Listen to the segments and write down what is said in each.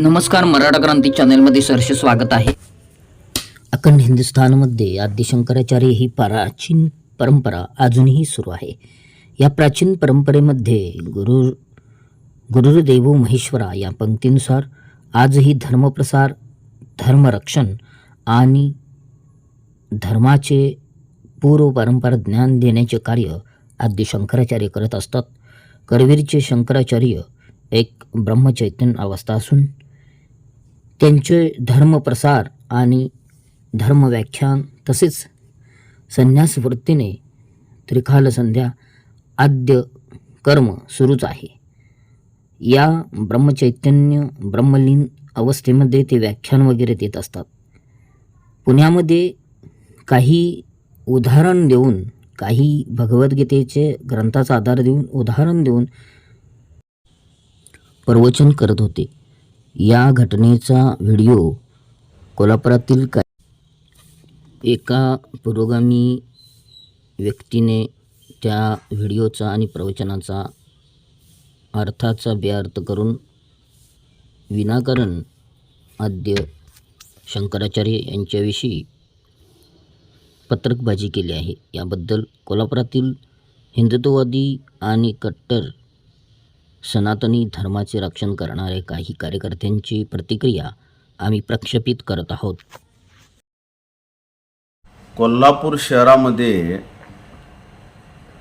नमस्कार मराठा क्रांती चॅनलमध्ये सरसे स्वागत आहे. अखंड हिंदुस्थानमध्ये आद्य शंकराचार्य ही प्राचीन परंपरा अजूनही सुरू आहे. या प्राचीन परंपरेमध्ये गुरु गुरुदेव महेश्वरा या पंक्तीनुसार आजही धर्मप्रसार धर्मरक्षण आणि धर्माचे पूर्व परंपरा ज्ञान देण्याचे कार्य आद्य शंकराचार्य करत असतात. करवीरचे शंकराचार्य एक ब्रह्मचैतन्य अवस्था असून त्यांचे धर्मप्रसार आणि धर्मव्याख्यान तसेच संन्यास वृत्तीने त्रिकाल संध्या आद्य कर्म सुरूच आहे. या ब्रह्मचैतन्य ब्रह्मलीन अवस्थेमध्ये ते व्याख्यान वगैरे देत असतात. पुण्यामध्ये काही उदाहरण देऊन काही भगवद्गीतेचे ग्रंथाचा आधार देऊन उदाहरण देऊन प्रवचन करत होते. या घटनेचा व्हिडिओ कोल्हापुरातील का एका पुरोगामी व्यक्तीने त्या व्हिडिओचा आणि प्रवचनाचा अर्थाचा बेअर्थ करून विनाकारण आद्य शंकराचार्य यांच्याविषयी पत्रकबाजी केली आहे. याबद्दल कोल्हापुरातील हिंदुत्ववादी आणि कट्टर सनातनी धर्माचे रक्षण करणारे काही कार्यकर्त्यांची प्रतिक्रिया आम्ही प्रक्षेपित करत आहोत. कोल्हापूर शहरामध्ये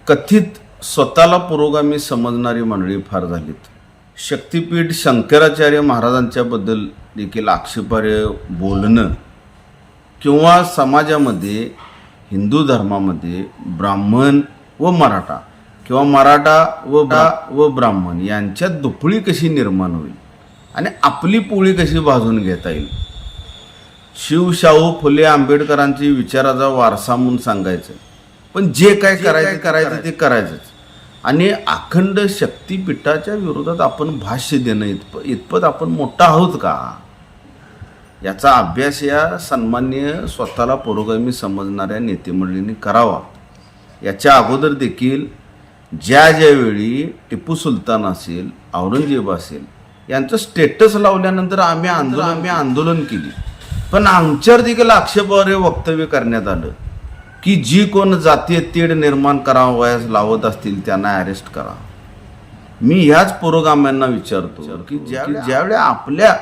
कथित स्वतःला पुरोगामी समजणारी मंडळी फार झालीत. शक्तिपीठ शंकराचार्य महाराजांच्याबद्दल देखील आक्षेपार्ह बोलणं किंवा समाजामध्ये हिंदू धर्मामध्ये ब्राह्मण व मराठा किंवा मराठा व व ब्राह्मण यांच्यात दुफळी कशी निर्माण होईल? आणि आपली पोळी कशी भाजून घेता येईल? शिव शाहू फुले आंबेडकरांची विचाराचा वारसा म्हणून सांगायचं. पण जे काय करायचं करायचं. ते करायचंच. आणि अखंड शक्तीपीठाच्या विरोधात आपण भाष्य देणं इतप इतपत आपण मोठा आहोत का? याचा अभ्यास या सन्मान्य स्वतःला पुरोगामी समजणाऱ्या नेतेमंडळींनी करावा. याच्या अगोदर देखील ज्या ज्यावेळी टिपू सुलतान असेल औरंगजेब असेल यांचं स्टेटस लावल्यानंतर आम्ही आंदोलन आम्ही आंदोलन केली. पण आमच्यावर देखील आक्षेपार्ह वक्तव्य करण्यात आलं की जी कोण जातीय तेढ निर्माण करावयास लावत असतील त्यांना अरेस्ट करा. मी ह्याच पुरोगाम्यांना विचारतो की ज्या ज्यावेळी आपल्या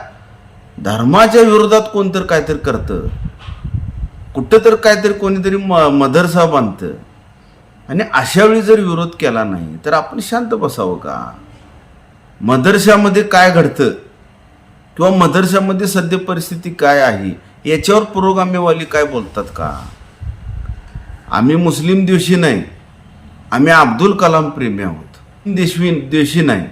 धर्माच्या विरोधात कोणतरी काहीतरी करतं कुठं तर काहीतरी कोणीतरी म मदरसा बांधतं आणि अशा वेळी जर विरोध केला नाही तर आपण शांत बसावं का? मदरशामध्ये काय घडतं? किंवा मदरशामध्ये सध्या परिस्थिती काय आहे? याच्यावर पुरोगामीवाली काय बोलतात का? आम्ही मुस्लिम दिवशी नाही. आम्ही अब्दुल कलाम प्रेमी आहोत. देशवी देशी नाही.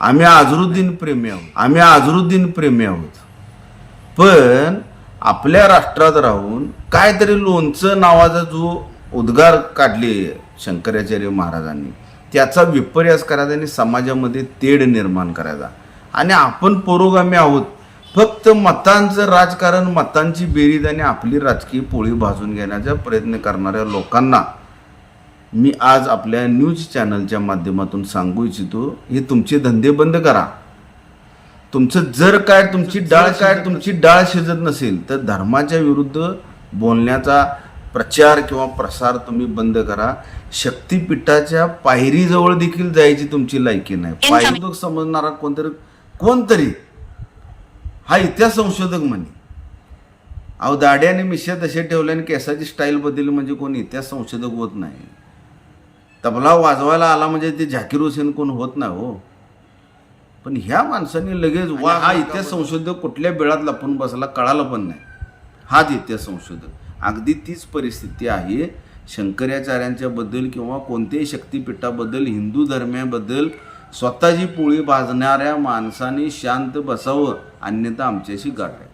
आम्ही अजरुद्दीन प्रेमी आहोत. आम्ही अजरुद्दीन प्रेमी आहोत. पण आपल्या राष्ट्रात राहून काहीतरी लोणचं नावाचा जो उद्गार काढले शंकराचार्य महाराजांनी. त्याचा विपर्यास करायचा आणि समाजामध्ये तेढ निर्माण करायचा आणि आपण पुरोगामी आहोत. फक्त मतांचं राजकारण मतांची बेरीज आणि आपली राजकीय पोळी भाजून घेण्याचा प्रयत्न करणाऱ्या लोकांना मी आज आपल्या न्यूज चॅनलच्या माध्यमातून सांगू इच्छितो हे तुमचे धंदे बंद करा. तुमचं जर काय तुमची डाळ काय तुमची डाळ शिजत नसेल तर धर्माच्या विरुद्ध बोलण्याचा प्रचार किंवा प्रसार तुम्ही बंद करा. शक्तीपीठाच्या पायरीजवळ देखील जायची तुमची लायकी नाही. पायरी समजणारा कोणतरी कोणतरी. हा इतिहास संशोधक म्हणे. अहो दाड्याने मिश्या तसे ठेवले आणि केसाची स्टाईल बदलली म्हणजे कोण इतिहास संशोधक होत नाही. तबला वाजवायला आला म्हणजे ते झाकीर हुसेन कोण होत नाही हो. पण ह्या माणसाने लगेच वा हा इतिहास संशोधक कुठल्या बेळात लपून बसला कळालं पण नाही. हाच इतिहास संशोधक. अगदी तीच परिस्थिती आहे. शंकराचार्यांच्या बद्दल किंवा कोणत्याही शक्तीपीठाबद्दल हिंदू धर्माबद्दल स्वतःची पोळी भाजणाऱ्या माणसाने शांत बसावं अन्यथा आमच्याशी गाठ आहे.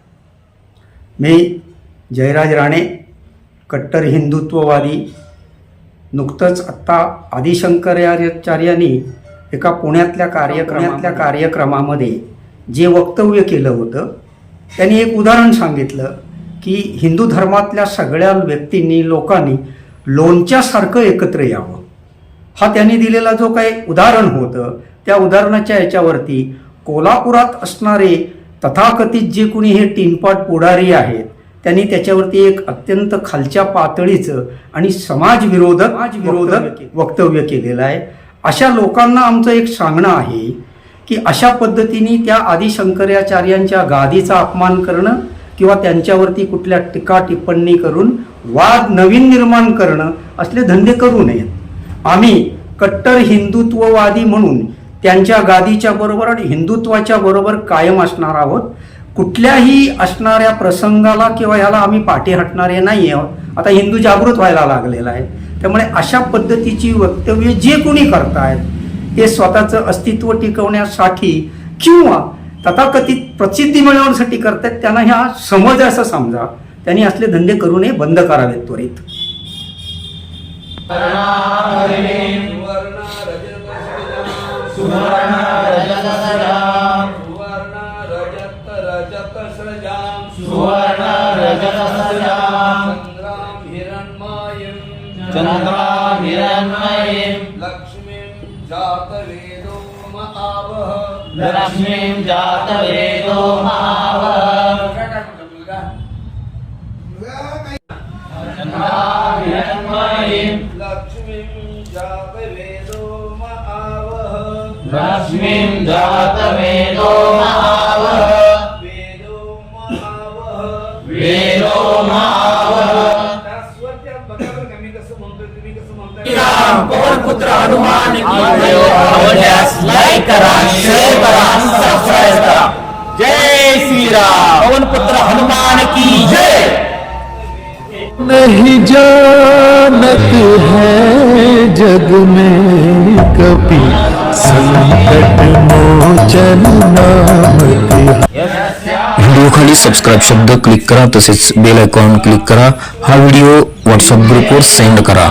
मी जयराज राणे कट्टर हिंदुत्ववादी नुकतंच आत्ता आदिशंकराचार्यांनी एका पुण्यातल्या कार्यक्रमातल्या कार्यक्रमामध्ये. जे वक्तव्य केलं होतं त्यांनी एक उदाहरण सांगितलं. की हिंदू धर्मातल्या सगळ्या व्यक्तींनी लोकांनी लोणच्यासारखं एकत्र यावं. हा त्यांनी दिलेला जो काही उदाहरण होतं त्या उदाहरणाच्या याच्यावरती कोल्हापुरात असणारे तथाकथित जे कोणी हे टीनपाट पुढारी आहेत त्यांनी त्याच्यावरती एक अत्यंत खालच्या पातळीचं आणि समाजविरोधक समाजविरोधक वक्तव्य केलेलं आहे. अशा लोकांना आमचं एक सांगणं आहे की अशा पद्धतीने त्या आदिशंकराचार्यांच्या गादीचा अपमान करणं किंवा त्यांच्यावरती कुठल्या टीका टिप्पणी करून वाद नवीन निर्माण करणं असले धंदे करू नयेत. आम्ही कट्टर हिंदुत्ववादी म्हणून त्यांच्या गादीच्या बरोबर आणि हिंदुत्वाच्या बरोबर कायम असणार आहोत. कुठल्याही असणाऱ्या प्रसंगाला किंवा ह्याला आम्ही पाठी हटणारे नाही आहोत आता हिंदू जागृत व्हायला लागलेला आहे. त्यामुळे अशा पद्धतीची वक्तव्य जे कोणी करतायत ते स्वतःचं अस्तित्व टिकवण्यासाठी किंवा तथाकथित प्रसिद्धी मिळवण्यासाठी करतात त्यांना ह्या समज असं समजा. त्यांनी असले धंदे करू नये बंद करावेत त्वरित. सुवर्ण रजत लक्ष्मीं जातवेदो महावः चंद्रां हिरण्मयीं लक्ष्मीं जातवेदो नहीं जानत है जग में कभी। संकट मोचन नाम तिहार व्हिडिओखाली सबस्क्राईब शब्द क्लिक करा तसे बेल आयकॉन क्लिक करा। हा, वीडियो व्हिडिओ ग्रुप वर सेंड करा।